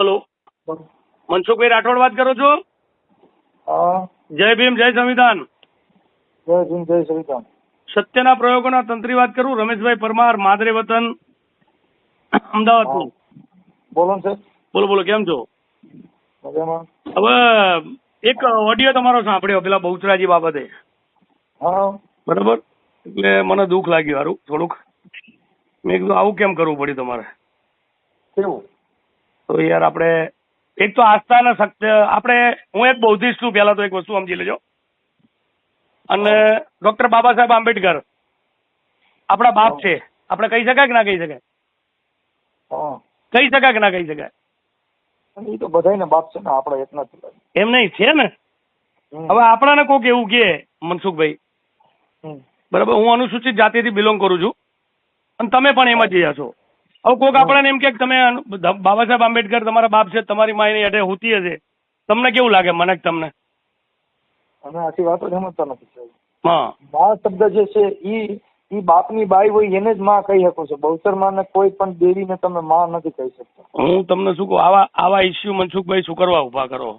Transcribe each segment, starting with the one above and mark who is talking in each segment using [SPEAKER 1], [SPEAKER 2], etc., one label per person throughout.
[SPEAKER 1] Hello. Mansukhbhai Rathod વાત કરો છો? જય ભીમ જય સંવિધાન.
[SPEAKER 2] જય ભીમ જય સંવિધાન.
[SPEAKER 1] સત્યના પ્રયોગોના તંત્રી વાત કરું? રમેશભાઈ પરમાર માદરે વતન અમદાવાદ
[SPEAKER 2] બોલો
[SPEAKER 1] બોલો બોલો કેમ છો? હવે એક ઓડિયો તમારો સાંભળ્યો પેલા બહુચરાજી બાબતે. બરાબર? એટલે મને દુઃખ લાગ્યું હારું થોડુંક. મેં કીધું આવું કેમ કરવું પડ્યું તમારે?
[SPEAKER 2] કેવું?
[SPEAKER 1] તો યાર આપણે એક તો આસ્થા અને સત્ય આપણે હું એક બૌદ્ધિસ્ટ છું પહેલા તો એક વસ્તુ સમજી લેજો. અને ડોક્ટર બાબા સાહેબ આંબેડકર આપણા બાપ છે. આપણે કહી શકાય કે ના કહી શકાય? કહી શકાય કે ના કહી શકાય?
[SPEAKER 2] એ તો બધાયને બાપ છે ને આપણે એક નથી
[SPEAKER 1] એમ નહીં છે ને. હવે આપણાને કોક એવું કે મનસુખભાઈ. બરાબર હું અનુસૂચિત જાતિથી બિલોંગ કરું છું. અને તમે પણ એમાં જઈ છો. હવે કોક આપણને એમ કે તમે બાબા સાહેબ આંબેડકર તમારા બાપ છે તમારી માયની અઢે હોતી હશે. તમને કેવું લાગે મને તમને?
[SPEAKER 2] અમે આખી વાત જ સમજતા નથી સાહેબ.
[SPEAKER 1] હા.
[SPEAKER 2] બા શબ્દ જે છે ઈ ઈ બાપની બાઈ હોય એને જ માં કહી શકો છો. બહુસરમાં કોઈ પણ દેવીને તમે માં નથી કહી શકતા.
[SPEAKER 1] હું તમને શું કહું આવા આવા ઇસ્યુ મનસુખભાઈ શું કરવા ઊભા કરો?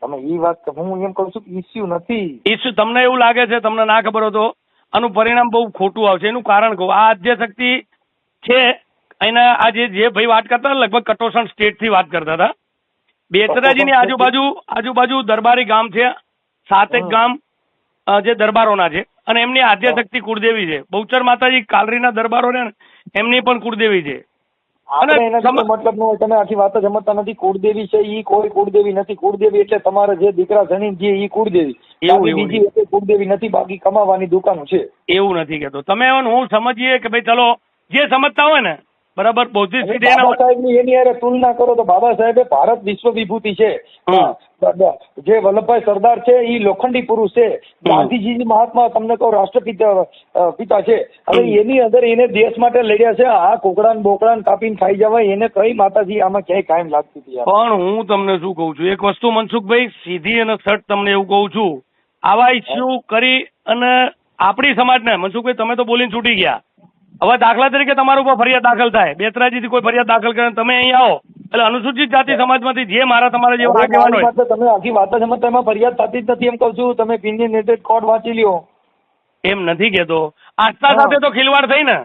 [SPEAKER 2] તમે ઈ વાત હું એમ કહું છું કે ઇસ્યુ નથી.
[SPEAKER 1] ઇસ્યુ તમને એવું લાગે છે તમને ના ખબર હતો આનું પરિણામ બહુ ખોટું આવશે. એનું કારણ કહું આ આદ્ય શક્તિ છે. એના આજે જે જે ભાઈ વાત કરતા લગભગ કટોસણ સ્ટેટથી વાત કરતા હતા. બેચરાજીની આજુબાજુ આજુબાજુ દરબારી ગામ છે. સાતેક. ગામ જે દરબારોના છે. અને એમની આદ્યશક્તિ કુળદેવી છે. બહુચર માતાજી કાલરીના દરબારો ને એમની પણ કુળદેવી છે.
[SPEAKER 2] મતલબ ન તમે આખી વાત જ સમજતા નથી. કુળદેવી છે ઈ કોઈ કુળદેવી નથી. કુળદેવી એટલે તમારે જે દીકરા જણી જે ઈ કુળદેવી.
[SPEAKER 1] એવું,
[SPEAKER 2] બીજી કુળદેવી નથી બાકી કમાવાની દુકાનો છે.
[SPEAKER 1] એવું નથી કેતો તમે હું સમજીએ કે ભાઈ ચલો જે સમજતા હોય ને બરાબર બૌદ્ધિક એની
[SPEAKER 2] હારે તુલના કરો તો બાબા સાહેબે ભારત વિશ્વ વિભૂતિ છે જે વલ્લભભાઈ સરદાર છે એ લોખંડી પુરુષ છે. ગાંધીજી મહાત્મા તમને કહું રાષ્ટ્રપિતા પિતા છે. હવે એની અંદર એને દેશ માટે લડ્યા છે. આ કોકડાન બોકડાન કાપીને ખાઈ જવાય એને કઈ માતાજી આમાં ક્યાંય કાયમ લાગતી હતી
[SPEAKER 1] પણ હું તમને શું કહું છું એક વસ્તુ મનસુખભાઈ સીધી અને સટ તમને એવું કહું છું. આવા ઇસ્યુ કરી અને આપણી સમાજને મનસુખભાઈ તમે તો બોલીને છૂટી ગયા. હવે દાખલા તરીકે તમારા ઉપર ફરિયાદ દાખલ થાય. બેતરાજીથી કોઈ ફરિયાદ દાખલ કરે તમે અહીં આવો. એટલે અનુસૂચિત જાતિ સમાજમાંથી જે મારા તમારા જેવા આગેવાન હોય.
[SPEAKER 2] તમે આખી વાત જ સમજતા એમાં ફરિયાદ થતી જ નથી એમ કહું છું. તમે ઓપિનિયનેટેડ કોડ વાંચી લ્યો.
[SPEAKER 1] એમ નથી કેતો આસ્થા સાથે તો ખિલવાડ થઈ ને.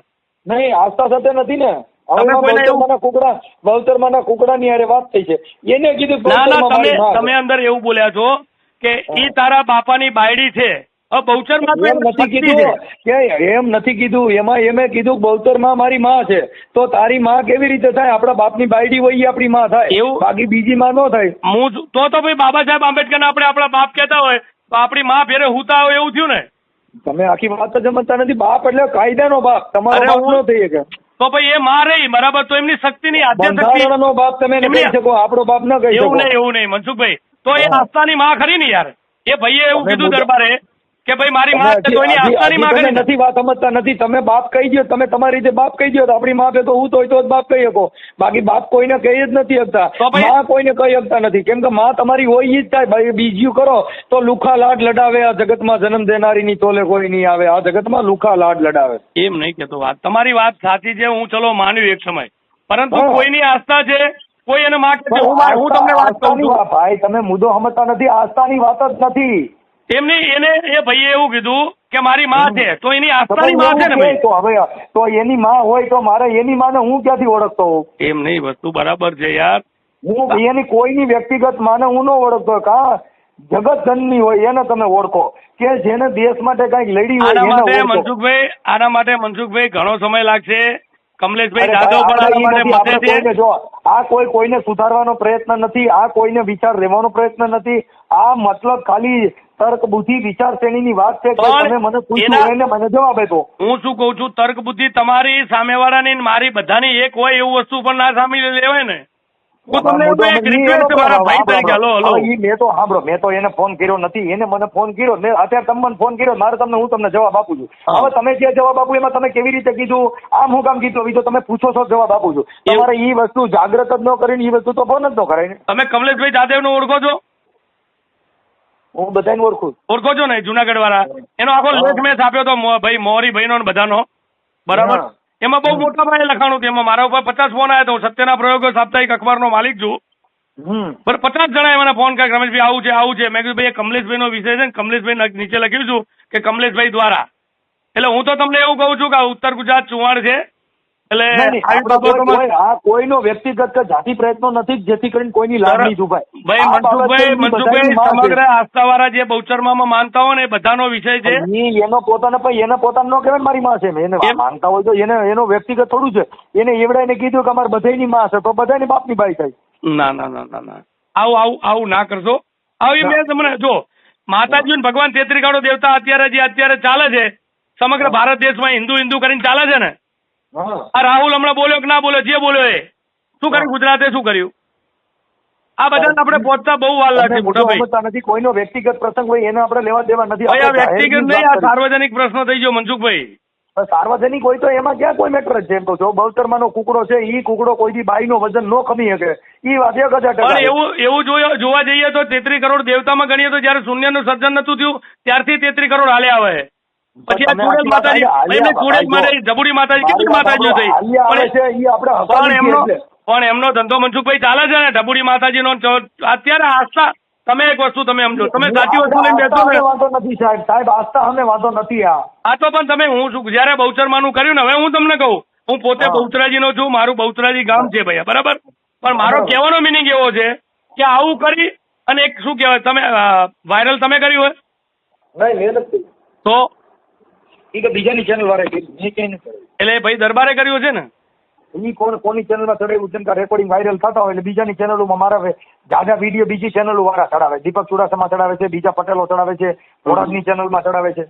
[SPEAKER 2] નહીં આસ્થા સાથે નથી ને.
[SPEAKER 1] તમે કોઈને
[SPEAKER 2] કુકડા ની અરે વાત થઈ છે. એને કીધું
[SPEAKER 1] ના ના તમે. તમે અંદર એવું બોલ્યા છો કે ઈ તારા બાપાની બાયડી છે.
[SPEAKER 2] એમ નથી કીધું એમ નથી કીધું. એમાં એમે કીધું બહુચરમાં મારી માં છે. તો તારી માં કેવી રીતે થાય? આપણા બાપની બાયડી હોય આપણી માં થાય.
[SPEAKER 1] એવું-
[SPEAKER 2] બાકી બીજી માં ન થાય.
[SPEAKER 1] હું તો તો ભાઈ બાબા સાહેબ આંબેડકર આપણે આપણા બાપ કહેતા હોય તો આપણી માં ફેરે હુતા હોય એવું થયું ને?
[SPEAKER 2] તમે આખી વાત તો સમજતા નથી. બાપ એટલે કાયદાનો બાપ. તમારો બાપ ન થઈ શકે.
[SPEAKER 1] તો ભાઈ એ માં રહી બરાબર? તો એમની શક્તિ ની
[SPEAKER 2] બંધારણનો બાપ તમે ન કહી શકો. આપણો બાપ ન કહી શકો.
[SPEAKER 1] એવું નહીં એવું નહીં મનસુખભાઈ. તો એ. આસ્થાની માં ખરી ને યાર. એ ભાઈએ એવું કીધું દરબારે. કે ભાઈ મારી માં તો એની
[SPEAKER 2] હજી-
[SPEAKER 1] આસ્થાની
[SPEAKER 2] હજી
[SPEAKER 1] માં
[SPEAKER 2] તમે
[SPEAKER 1] ખરી ને.
[SPEAKER 2] નથી વાત સમજતા નથી. તમે બાપ કહી દો તમે તમારી રીતે બાપ કહી દો તો આપણી માં તો હું તો તો જ બાપ કહી શકો. બાકી બાપ કોઈને કહી જ નથી શકતા. માં કોઈને કહી શકતા નથી. કેમ કે માં તમારી હોય જ થાય. ભાઈ બીજું કરો. તો લુખા લાડ લડાવે આ જગતમાં જન્મ દેનારીની તોલે કોઈ નહીં આવે. આ જગતમાં લુખા લાડ લડાવે.
[SPEAKER 1] એમ નહીં કેતો વાત. તમારી વાત સાચી છે. હું ચલો માન્યું એક સમય. પરંતુ. કોઈની આસ્થા છે? કોઈ એને માગે હું તમને વાત કહું છું.
[SPEAKER 2] ભાઈ તમે મુદ્દો સમજતા નથી. આસ્થાની વાત જ નથી.
[SPEAKER 1] એમની એને એ ભાઈએ એવું કીધું કે મારી માં છે તો એની આસ્થાની માં છે ને ભાઈ?
[SPEAKER 2] તો હવે તો એની માં હોય તો મારે એની માને હું ક્યાંથી ઓળખતો હોઉં?
[SPEAKER 1] એમ નહીં વસ્તુ બરાબર છે યાર.
[SPEAKER 2] હું એની કોઈની વ્યક્તિગત માને હું ન ઓળખતો કા જગત ધનની હોય એને તમે ઓળખો. કે જેને દેશ માટે કંઈક લડી હોય
[SPEAKER 1] આના માટે મનસુખભાઈ આના માટે મનસુખભાઈ ઘણો સમય લાગશે. કમલેશભાઈ જાદવ પણ આના માટે મતે છે.
[SPEAKER 2] જો આ કોઈ કોઈને સુધારવાનો પ્રયત્ન નથી આ કોઈને વિચાર લેવાનો પ્રયત્ન નથી. આ મતલબ ખાલી તર્ક બુદ્ધિ વિચાર શ્રેણીની વાત છે કે તમે મને પૂછ્યું
[SPEAKER 1] એને
[SPEAKER 2] મને જવાબ આપ્યો
[SPEAKER 1] હું શું કઉ છું તર્ક બુદ્ધિ તમારી સામેવાળાની ની મારી બધાની એક હોય એવું વસ્તુ પણ ના સામી લેવાય ને.
[SPEAKER 2] મેં તો સાંભળો મેં તો એને ફોન કર્યો નથી એને મને ફોન કર્યો અત્યારે તમે મને ફોન કર્યો મારે તમને હું તમને જવાબ આપું છું. હવે તમે જે જવાબ આપું એમાં તમે કેવી રીતે કીધું? આમ હું કામ કીધું? તમે પૂછો છો જવાબ આપું છું. તમારે ઈ વસ્તુ જાગ્રત જ ન કરીને એ વસ્તુ તો ફોન જ ન કરાય ને.
[SPEAKER 1] તમે કમલેશભાઈ નો ઓળખો છો?
[SPEAKER 2] હું બધાને ઓળખું.
[SPEAKER 1] ઓળખો છો ને જુનાગઢ વાળા એનો આખો લેખ મેં છાપ્યો તો ભાઈ મોરી ભાઈનો ને બધાનો. બરાબર? એમાં બહુ મોટા ભાઈ લખાણું હતું એમાં મારા ઉપર પચાસ ફોન આવ્યા હતા હું સત્યના પ્રયોગો સાપ્તાહિક અખબારનો માલિક છું. પણ પચાસ જણાએ મને ફોન કર્યા રમેશભાઈ આવું છે આવું છે. મેં કીધું ભાઈ કમલેશભાઈ નો વિષય છે ને કમલેશભાઈ નીચે લખ્યું છું કે કમલેશભાઈ દ્વારા. એટલે હું તો તમને એવું કહું છું કે ઉત્તર ગુજરાત ચુવાણ છે. એટલે આવી બાબતોમાં
[SPEAKER 2] આ કોઈનો વ્યક્તિગત કે જાતિ પ્રયત્નો નથી જેથી કરીને કોઈની લાગણી દુભાય
[SPEAKER 1] ભાઈ મનસુખભાઈ મનસુખભાઈ
[SPEAKER 2] બધાની.
[SPEAKER 1] સમગ્ર આસ્થાવાળા જે બહુચરમામાં માનતા હોય ને બધાનો વિષય છે.
[SPEAKER 2] એનો પોતાનો પણ એને પોતાનો ન કહેવાય મારી માં છે. એને માનતા હોય તો એને એનો વ્યક્તિગત થોડું છે. એને એવડાઈને કીધું કે અમારે બધાયની માં છે તો બધાની બાપની બાઈ થાય.
[SPEAKER 1] ના ના ના ના ના. આવું આવું આવું ના કરશો. આવી મેં તમને જો માતાજી ભગવાન તેત્રી કાળો દેવતા અત્યારે જે અત્યારે ચાલે છે સમગ્ર ભારત દેશમાં હિન્દુ હિન્દુ કરીને ચાલે છે ને આ રાહુલ હમણાં બોલ્યો કે ના બોલ્યો? જે બોલ્યો એ. શું કર્યું? ગુજરાતે શું કર્યું? આ બધા આપણે પહોંચતા બહુ વાર લાગશે
[SPEAKER 2] અમે
[SPEAKER 1] મોટા ભાઈ.
[SPEAKER 2] નથી કોઈનો વ્યક્તિગત પ્રસંગ હોય એને આપણે લેવા દેવા નથી
[SPEAKER 1] આ વ્યક્તિગત નહીં આ સાર્વજનિક પ્રશ્ન થઈ ગયો મનસુખભાઈ.
[SPEAKER 2] સાર્વજનિક હોય તો એમાં ક્યાં કોઈ મેટર જ છે? એમ તો જો બહુચરમાનો કુકડો છે ઈ કુકડો કોઈ દી બાઈ નો વજન નો ખમી શકે. ઈ વાત એક હજાર ટકા
[SPEAKER 1] એવું એવું જોયો જોવા જઈએ તો તેત્રી કરોડ દેવતામાં ગણીએ તો જયારે શૂન્યનું સર્જન નતું થયું ત્યારથી તેત્રી કરોડ હાલે આવે. પછી આ
[SPEAKER 2] તમે
[SPEAKER 1] ચુડેલ
[SPEAKER 2] આખી વાત
[SPEAKER 1] માતાજી એમને ચુડેલ માતાજી જબુડી માતાજી કેટલી માતાજીઓ થઈ?
[SPEAKER 2] હાલ્યા આવે છે
[SPEAKER 1] પણ એમનો પણ એમનો ધંધો મનસુખભાઈ ચાલે છે ને? ઢબુડી માતાજીનો અત્યારે આસ્થા તમે એક વસ્તુ તમે સમજો તમે સાચી વસ્તુ લઈને બેસો ને.
[SPEAKER 2] વાંધો નથી સાહેબ. સાહેબ આસ્થા અમે વાંધો નથી આ
[SPEAKER 1] આ તો પણ તમે હું છું જયારે બહુચરમાનું કર્યું ને હવે હું તમને કહું હું પોતે. બહુચરાજીનો છું મારું બહુચરાજી ગામ છે ભાઈ બરાબર? પણ મારો. કહેવાનો મિનિંગ એવો છે કે આવું કરી અને એક શું કહેવાય તમે વાયરલ તમે કર્યું હોય?
[SPEAKER 2] નહીં મેં નથી.
[SPEAKER 1] તો
[SPEAKER 2] તો બીજાની ચેનલ વાળા કર્યું મેં ક્યાંય નથી
[SPEAKER 1] એટલે ભાઈ દરબારે કર્યું છે ને?
[SPEAKER 2] એ કોણ કોની ચેનલમાં ચડાવ્યું? કે રેકોર્ડિંગ વાયરલ થતા હોય એટલે બીજાની ચેનલોમાં મારા જાજા વીડિયો બીજી ચેનલો વાળા ચડાવે. દીપક ચુડાસમા ચડાવે છે બીજા પટેલો ચડાવે છે થોડાકની ચેનલમાં ચડાવે છે.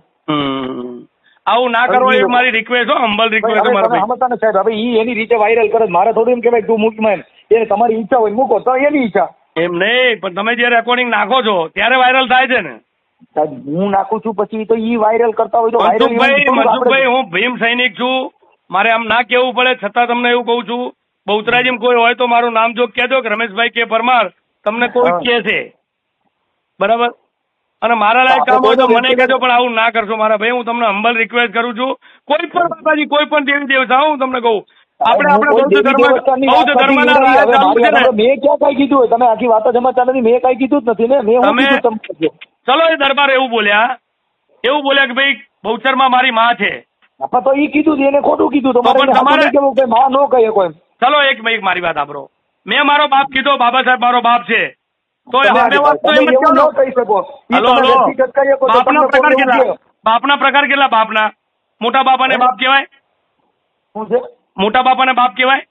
[SPEAKER 1] આવું ના કરો એ મારી રિક્વેસ્ટ હો હંબલ રિક્વેસ્ટ મારા ભાઈ.
[SPEAKER 2] સમજતા ને સાહેબ. હવે ઈ એની રીતે વાયરલ કરે છે. મારે થોડું એમ કહેવાય તું મૂકમાં એમ. એને તમારી ઈચ્છા હોય મૂકો તો એની ઈચ્છા.
[SPEAKER 1] એમ નહીં પણ તમે જે રેકોર્ડિંગ નાખો છો ત્યારે વાયરલ થાય છે ને.
[SPEAKER 2] હું નાખું છું પછી તો ઈ વાયરલ કરતા હોય તો
[SPEAKER 1] મનસુખભાઈ મનસુખભાઈ હું ભીમ સૈનિક છું. મારે આમ ના કેવું પડે છતાં તમને એવું કહું છું. બહુચરાજીમાં કોઈ હોય તો મારું નામ જો કહેજો કે રમેશભાઈ કે પરમાર. તમને કોઈ. કહે છે. બરાબર? અને મારા લાયક કામ હોય તો મને કહેજો પણ આવું ના કરશો મારા ભાઈ. હું તમને હંબલ રિક્વેસ્ટ કરું છું. કોઈ પણ માતાજી કોઈ પણ દેવી દેવતા હું તમને કહું. આપણે આપણે બૌદ્ધ ધર્મ બૌદ્ધ ચાલુ છે ને?
[SPEAKER 2] મેં ક્યાં કઈ કીધું તમે આખી વાત જમા નથી. મેં કઈ કીધું જ નથી ને. મેં
[SPEAKER 1] તમે- ચલો એ દરબાર એવું બોલ્યા. એવું બોલ્યા કે ભાઈ બહુચરમાં મારી માં છે.
[SPEAKER 2] તો ઈ કીધું એને ખોટું કીધું
[SPEAKER 1] તો. પણ તમારે-
[SPEAKER 2] કે માં નો કહીએ કોઈ
[SPEAKER 1] ચલો એક એક મારી વાત સાંભળો. મેં મારો બાપ કીધો બાબા સાહેબ મારો બાપ છે. તો હવે વાત તો એમ કેમ
[SPEAKER 2] ન. કહી શકો.
[SPEAKER 1] Hello hello. બાપના પ્રકાર કેટલા? બાપના પ્રકાર કેટલા બાપના? મોટા બાપાને બાપ કહેવાય?
[SPEAKER 2] શું છે?
[SPEAKER 1] મોટા બાપાને બાપ કહેવાય?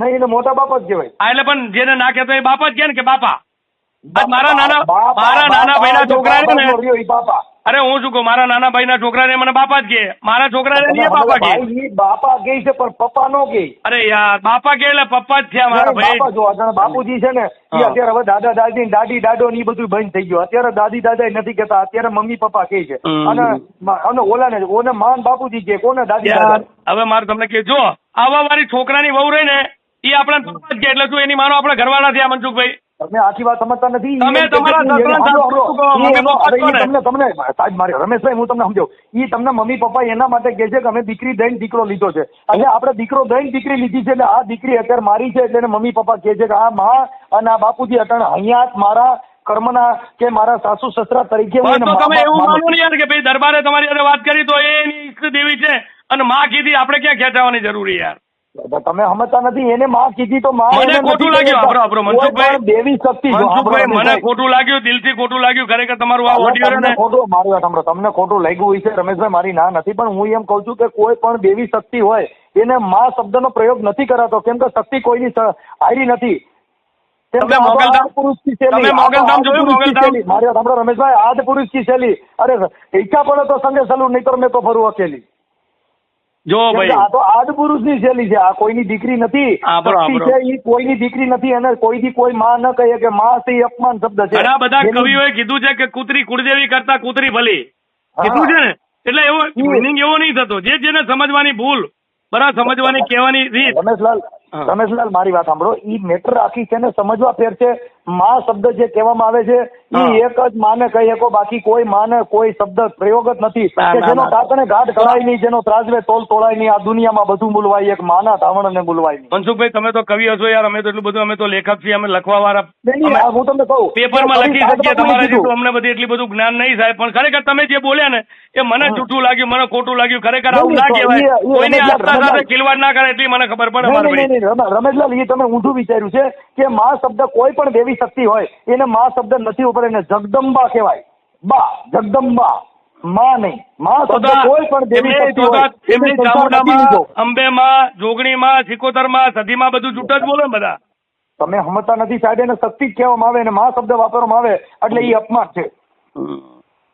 [SPEAKER 2] નહીં એને મોટા બાપ જ કહેવાય.
[SPEAKER 1] હા એટલે પણ જેને ના કહેતો એ બાપ જ કહે ને કે બાપા. આજ મારા નાના મારા નાના ભાઈના ને અરે હું શું કહું મારા નાના ભાઈના છોકરાને મને બાપા જ કે મારા છોકરાને નહીં બાપા
[SPEAKER 2] કે બાપા કે છે પણ પપ્પા નો કે
[SPEAKER 1] અરે યાર બાપા કે એટલે પપ્પા જ થયા મારા ભાઈ.
[SPEAKER 2] જો અજાણે બાપુજી છે ને
[SPEAKER 1] એ
[SPEAKER 2] અત્યારે હવે દાદા દાદી ને દાદી દાદો ને બધું બંધ થઈ ગયું. અત્યારે દાદી દાદા નથી કહેતા અત્યારે મમ્મી પપ્પા કહે છે.
[SPEAKER 1] અને
[SPEAKER 2] અને અને ઓલાને ઓને માન બાપુજી કે કોને દાદી દાદા?
[SPEAKER 1] હવે મારે તમને કે જો આવા મારી છોકરાની વહુ રહી ને એ આપણા પપ્પા જ કે એટલે શું એની માનો આપણે ઘરવાળા થયા મનસુખભાઈ?
[SPEAKER 2] તમે આખી વાત સમજતા નથી
[SPEAKER 1] તમે તમારા.
[SPEAKER 2] તમને તમને સાહેબ મારે રમેશભાઈ હું તમને સમજો ઈ તમને મમ્મી પપ્પા એના માટે કહે છે કે અમે દીકરી દઈને દીકરો લીધો છે. એટલે આપણે દીકરો દઈને દીકરી લીધી છે એટલે આ દીકરી અત્યારે મારી છે એટલે મમ્મી પપ્પા કહે છે કે આ માં અને આ બાપુજી અટણ અહીંયા મારા કર્મના કે મારા સાસુ સસરા તરીકે
[SPEAKER 1] તમે એવું
[SPEAKER 2] માનું
[SPEAKER 1] માનો ને યાર કે ભાઈ દરબારે તમારી સાથે વાત કરી તો એ એની ઈષ્ટ દેવી છે અને માં કીધી આપણે ક્યાં ખેંચાવાની જરૂરી યાર?
[SPEAKER 2] તમે સમજતા નથી એને માં કીધી તો
[SPEAKER 1] મને ખોટું લાગ્યું, મનસુખભાઈ-
[SPEAKER 2] દેવી શક્તિ
[SPEAKER 1] મનસુખભાઈ મને ખોટું લાગ્યું દિલથી ખોટું લાગ્યું ખરેખર તમારું આ ઓડિયો
[SPEAKER 2] ખોટું મારી સાંભળો તમને ખોટું લાગ્યું હોય છે રમેશભાઈ મારી ના નથી પણ હું એમ કહું છું કે કોઈ પણ દેવી શક્તિ હોય એને માં શબ્દનો પ્રયોગ નથી કરાતો કેમ કે શક્તિ કોઈની આયરી નથી કે
[SPEAKER 1] તમે
[SPEAKER 2] તો
[SPEAKER 1] મોગલધામ-
[SPEAKER 2] આદિપુરુષની શૈલી.
[SPEAKER 1] તમે
[SPEAKER 2] આ તો
[SPEAKER 1] મોગલધામ જોયું,
[SPEAKER 2] આદિપુરુષની
[SPEAKER 1] મોગલધામ?
[SPEAKER 2] શૈલી. મારી સાંભળો રમેશભાઈ આદિપુરુષની શૈલી અરે ઈચ્છા પડે તો સંગે સલુ નહીં તો મેં તો ફરું અકેલી
[SPEAKER 1] જો ભાઈ.
[SPEAKER 2] આ તો આદિપુરુષની શૈલી છે આ કોઈની દીકરી નથી. છે એ કોઈની દીકરી નથી અને કોઈથી કોઈ માં ન કહે કે માં તે અપમાન શબ્દ છે.
[SPEAKER 1] ઘણા બધા કવિઓએ કીધું છે કે કૂતરી કુળદેવી કરતા કૂતરી ભલી. કીધું છે ને? એટલે એવો મિનિંગ એવો નહીં થતો. જે જેને સમજવાની ભૂલ બરાબર સમજવાની કહેવાની રીત.
[SPEAKER 2] રમેશલાલ રમેશલાલ મારી વાત સાંભળો. ઈ મેટર આખી છે ને સમજવા ફેર છે. માં શબ્દ જે કહેવામાં આવે છે એ એક જ માને કહી શકો બાકી કોઈ માને કોઈ શબ્દ પ્રયોગ જ નથી. કે જેનો
[SPEAKER 1] ના.
[SPEAKER 2] ગાઢ કરાય નહીં જેનો ત્રાજવે તોલ તોળાય નહીં આ દુનિયામાં બધું બોલવાય એક માના ધાવણને બોલવાય નહીં.
[SPEAKER 1] મનસુખભાઈ તમે તો કવિ હશો યાર અમે તો એટલું બધું અમે તો લેખક છીએ અમે લખવા વાળા
[SPEAKER 2] હું તમને કહું.
[SPEAKER 1] પેપરમાં લખી શકીએ તમારા. અમને બધી એટલી બધું જ્ઞાન નહીં સાહેબ પણ ખરેખર તમે જે બોલ્યા ને એ મને જૂઠું લાગ્યું મને ખોટું લાગ્યું ખરેખર આવું ના કહેવાય. કોઈની આસ્થા સાથે ખિલવાડ ના કરે એટલી મને ખબર પડે
[SPEAKER 2] રમેશલાલ એ તમે ઊંધું વિચાર્યું છે કે માં શબ્દ કોઈ પણ દેવી શક્તિ હોય એને મા શબ્દ નથી ઉપર એને જગદંબા કહેવાય. બા જગદંબા. માં નહીં. માં શબ્દ કોઈ પણ દેવી શક્તિ હોય
[SPEAKER 1] એમની ચામુંડામાં. અંબેમાં જોગણીમાં સિકોતરમાં સધીમાં બધું જૂઠ જ બોલે બધા.
[SPEAKER 2] તમે સમજતા નથી સાહેબ એને શક્તિ જ કહેવામાં આવે અને માં શબ્દ વાપરવામાં આવે એટલે એ અપમાન છે.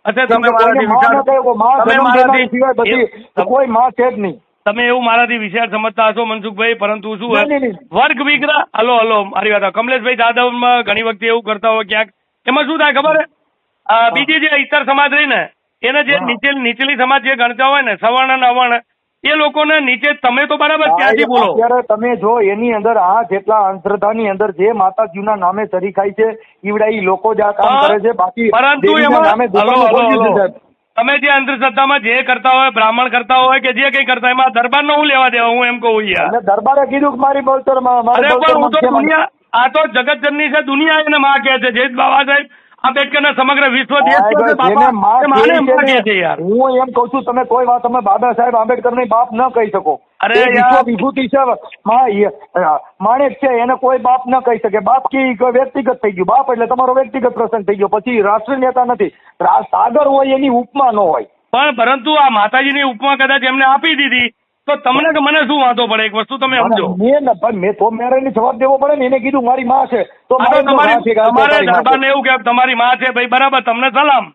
[SPEAKER 1] અચ્છા તમે મારાથી વિચાર. મારાથી
[SPEAKER 2] કોઈ માં છે જ નહીં.
[SPEAKER 1] તમે એવું મારાથી વિચાર સમજતા હશો મનસુખભાઈ પરંતુ શું વર્ગ વિગ્રહ? હલો હલો મારી વાત. કમલેશભાઈ જાદવમાં ઘણી વખતે એવું કરતા હોય ક્યાંક. એમાં શું થાય ખબર? બીજી જે ઇતર સમાજ રહી ને એને જે નીચે નીચેલી સમાજ જે ગણતા હોય ને સવર્ણ અને અવર્ણ એ લોકોને નીચે તમે તો બરાબર ત્યાંથી બોલો?
[SPEAKER 2] અત્યારે તમે જો એની અંદર આ જેટલા અંધશ્રદ્ધાની અંદર જે માતાજીના નામે ચરી ખાય છે ઈવડા ઈ લોકો જ આ કામ કરે છે બાકી
[SPEAKER 1] પરંતુ એમાં તમે જે અંધશ્રદ્ધામાં જે કરતા હોય બ્રાહ્મણ કરતા હોય કે જે કઈ કરતા હોય એમાં દરબારનો હું લેવા દેવા હું એમ કહું યાર
[SPEAKER 2] દરબારે કીધું કે મારી મારી
[SPEAKER 1] અરે પણ હું તો દુનિયા આ તો જગતજનની છે દુનિયા એને માં કહે છે. જય બાબા સાહેબ આંબેડકરના સમગ્ર વિશ્વ દેશ
[SPEAKER 2] હું એમ કઉ છું તમે કોઈ વાત તમે બાબા સાહેબ આંબેડકરની બાપ ન કહી શકો.
[SPEAKER 1] અરે
[SPEAKER 2] વિશ્વ વિભૂતિ છે માણેક છે એને કોઈ બાપ ન કહી શકે. બાપ કે વ્યક્તિગત થઈ ગયું. બાપ એટલે તમારો વ્યક્તિગત પ્રસંગ થઈ ગયો. પછી રાષ્ટ્રીય નેતા નથી. સાગર હોય એની ઉપમા ન હોય.
[SPEAKER 1] પણ પરંતુ આ માતાજીની ઉપમા કદાચ એમને આપી દીધી. તો તમને કે મને શું વાંધો પડે? એક વસ્તુ તમે સમજો.
[SPEAKER 2] મેં ન- મેં તો મેરેજ જવાબ દેવો પડે ને એને કીધું મારી માં છે. તો
[SPEAKER 1] તમારી
[SPEAKER 2] છે દરબાર
[SPEAKER 1] ને એવું કે તમારી માં છે ભાઈ બરાબર તમને સલામ.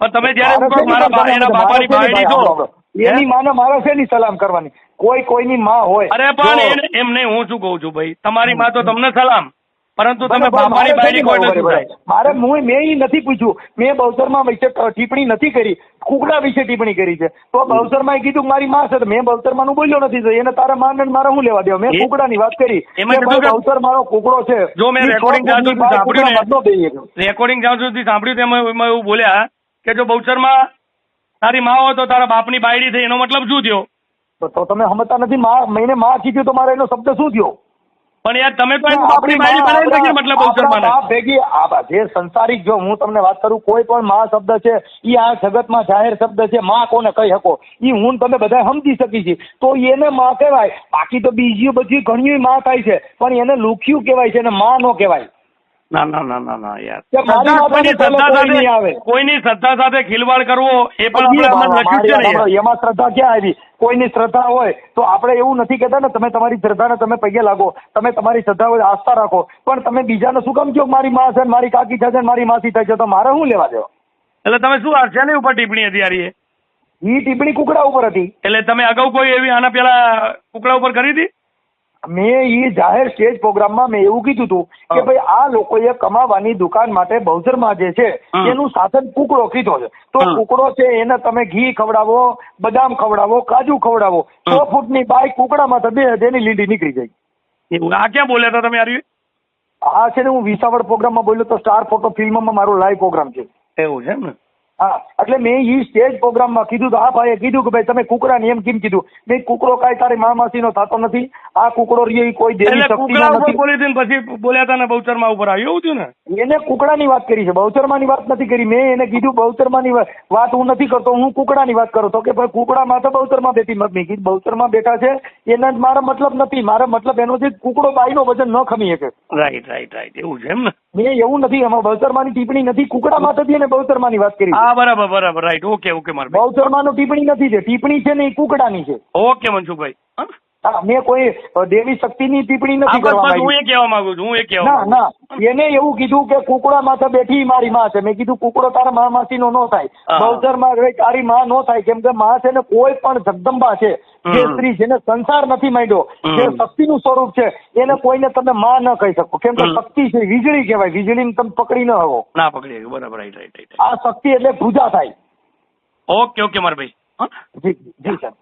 [SPEAKER 1] પણ તમે જયારે
[SPEAKER 2] મારા
[SPEAKER 1] એના બાપાની? બાયડી
[SPEAKER 2] મારે
[SPEAKER 1] છો
[SPEAKER 2] એની માને મારે શેની સલામ કરવાની. કોઈ કોઈની માં હોય
[SPEAKER 1] અરે પણ એમ નહીં હું શું કહું છું ભાઈ? તમારી માં તો તમને સલામ. પરંતુ તમે બાપાની બાયડી
[SPEAKER 2] શેની
[SPEAKER 1] કોઈને થાય
[SPEAKER 2] મારે હું મેં નથી પૂછ્યું. મેં બહુચરમાં વિશે ટિપ્પણી નથી કરી. કુકડા વિશે ટિપ્પણી કરી છે. તો બવસરમાં કીધું મારી માં છે મેં બહુચરમાં નું બોલ્યો નથી એને તારા માન ને મારા હું લેવા દેવા? મેં
[SPEAKER 1] કુકડા
[SPEAKER 2] કુકડાની વાત કરી બહુચર મારો કુકડો છે.
[SPEAKER 1] જો મેં રેકોર્ડિંગ સાંભળ્યું ને-
[SPEAKER 2] ન.
[SPEAKER 1] રેકોર્ડિંગ જ્યાં સુધી સાંભળ્યું તેમાં એવું બોલ્યા કે જો બવસરમાં તારી માં હોય તો તારા બાપની બાયડી થઈ એનો મતલબ શું થયો?
[SPEAKER 2] તો- તો તમે સમજતા નથી માં મેં માં કીધું તો મારે એનો શબ્દ શું થયો?
[SPEAKER 1] પણ યાર તમે પણ આપણી બાયડી બનાવી મતલબ
[SPEAKER 2] બાપ ભેગી આ જે સંસારિક જો હું તમને વાત કરું કોઈ પણ મા શબ્દ છે ઈ આ જગતમાં જાહેર શબ્દ છે માં કોને કહી શકો? ઈ હું તમે બધા સમજી શકી છીએ. તો એને માં કહેવાય. બાકી તો બીજી બધી ઘણી માં થાય છે. પણ એને લુખ્યું કહેવાય છે એને માં નો કહેવાય.
[SPEAKER 1] ના ના ના ના ના યાર. કોઈની શ્રદ્ધા
[SPEAKER 2] કોઈ નહીં આવે.
[SPEAKER 1] સાથે કોઈની શ્રદ્ધા સાથે ખિલવાડ કરવો એ પણ આપણે છે ને
[SPEAKER 2] એમાં શ્રદ્ધા ક્યાં આવી? કોઈની શ્રદ્ધા હોય તો આપણે એવું નથી કહેતા ને તમે તમારી શ્રદ્ધાને તમે પગે લાગો. તમે તમારી શ્રદ્ધા હોય આસ્થા રાખો. પણ તમે બીજાને શું કામ કહો? મારી માં છે ને મારી કાકી છે ને મારી માસી થાય છે તો મારે શું લેવા દેવા?
[SPEAKER 1] એટલે તમે શું આ શેની ઉપર ટિપ્પણી હતી યાર એ?
[SPEAKER 2] ઈ ટિપ્પણી કુકડા ઉપર હતી.
[SPEAKER 1] એટલે તમે અગાઉ કોઈ એવી આના પેલા કુકડા ઉપર કરી હતી?
[SPEAKER 2] મેં એ જાહેર સ્ટેજ પ્રોગ્રામમાં મેં એવું કીધું હતું કે ભાઈ આ લોકોએ કમાવાની દુકાન માટે બહુચરમાં જે છે એનું સાધન કુકડો કીધો છે. તો કુકડો છે એને તમે ઘી ખવડાવો બદામ ખવડાવો કાજુ ખવડાવો
[SPEAKER 1] હા.
[SPEAKER 2] ફૂટની બાઈક કુકડામાં તો બે હજારની લીંડી નીકળી જાય.
[SPEAKER 1] આ ક્યાં બોલ્યા હતા તમે યાર
[SPEAKER 2] આ છે ને હું વિસાવડ પ્રોગ્રામમાં બોલ્યો તો સ્ટાર ફોટો ફિલ્મમાં મારો લાઈવ પ્રોગ્રામ છે.
[SPEAKER 1] એવું છે એમ ને?
[SPEAKER 2] હા એટલે મેં એ સ્ટેજ પ્રોગ્રામમાં કીધું તો આ ભાઈએ કીધું કે ભાઈ તમે કુકડાની એમ કેમ કીધું? મેં કુકરો કાંઈ તારી મા માસીનો થતો નથી. આ કુકરો રીએ કોઈ દેવી શક્તિનો નથી.
[SPEAKER 1] બોલી હતી પછી બોલ્યા હતા ને બહુચરમાં ઉપર આવ્યું એવું ને?
[SPEAKER 2] એને કુકડાની વાત કરી છે. બહુચરમાની વાત નથી કરી. મેં એને કીધું બહુચરમાની વાત વાત હું નથી કરતો હું કુકડાની વાત કરું. તો કે ભાઈ કુકડામાં તો બહુચરમાં બેઠી. મેં કીધું બહુચરમાં બેઠા છે. એના મારો મતલબ નથી. મારો મતલબ એનો છે કુકડો બાઈનો વજન ન ખમી શકે.
[SPEAKER 1] રાઈટ રાઈટ રાઈટ એવું છે એમ ને?
[SPEAKER 2] મેં એવું નથી એમાં બહુચરમાની ટિપ્પણી નથી. કુકડા માથેથી એને બહુચરમાની વાત કરી.
[SPEAKER 1] હા બરાબર બરાબર. રાઈટ ઓકે ઓકે મારે ભાઈ.
[SPEAKER 2] બહુચરમાનો ટિપ્પણી નથી છે ટિપ્પણી છે ને એ કુકડાની છે.
[SPEAKER 1] ઓકે મનસુખભાઈ હા?
[SPEAKER 2] હા મેં કોઈ દેવી શક્તિની ટિપ્પણી નથી કરવા
[SPEAKER 1] બસ હું એ કહેવા માંગુ છું હું એ કહેવા
[SPEAKER 2] ના ના એને એવું કીધું કે કુકડા માથે બેઠી મારી માં છે. મેં કીધું કુકડો તારા મા માસી નો થાય. બૌદ્ધરમાં તારી માં નો થાય. કેમ કે માં છે ને કોઈ પણ જગદંબા છે જે સ્ત્રી જેને સંસાર નથી માંડ્યો. જે શક્તિનું સ્વરૂપ છે એને કોઈને તમે માં ન કહી શકો. કેમ કે શક્તિ છે વીજળી કહેવાય. વીજળીને તમે પકડી ન હવો.
[SPEAKER 1] ના પકડી બરાબર રાઈટ રાઈટ
[SPEAKER 2] આ શક્તિ એટલે પૂજા થાય.
[SPEAKER 1] ઓકે ઓકે મારા ભાઈ.
[SPEAKER 2] જી જી સર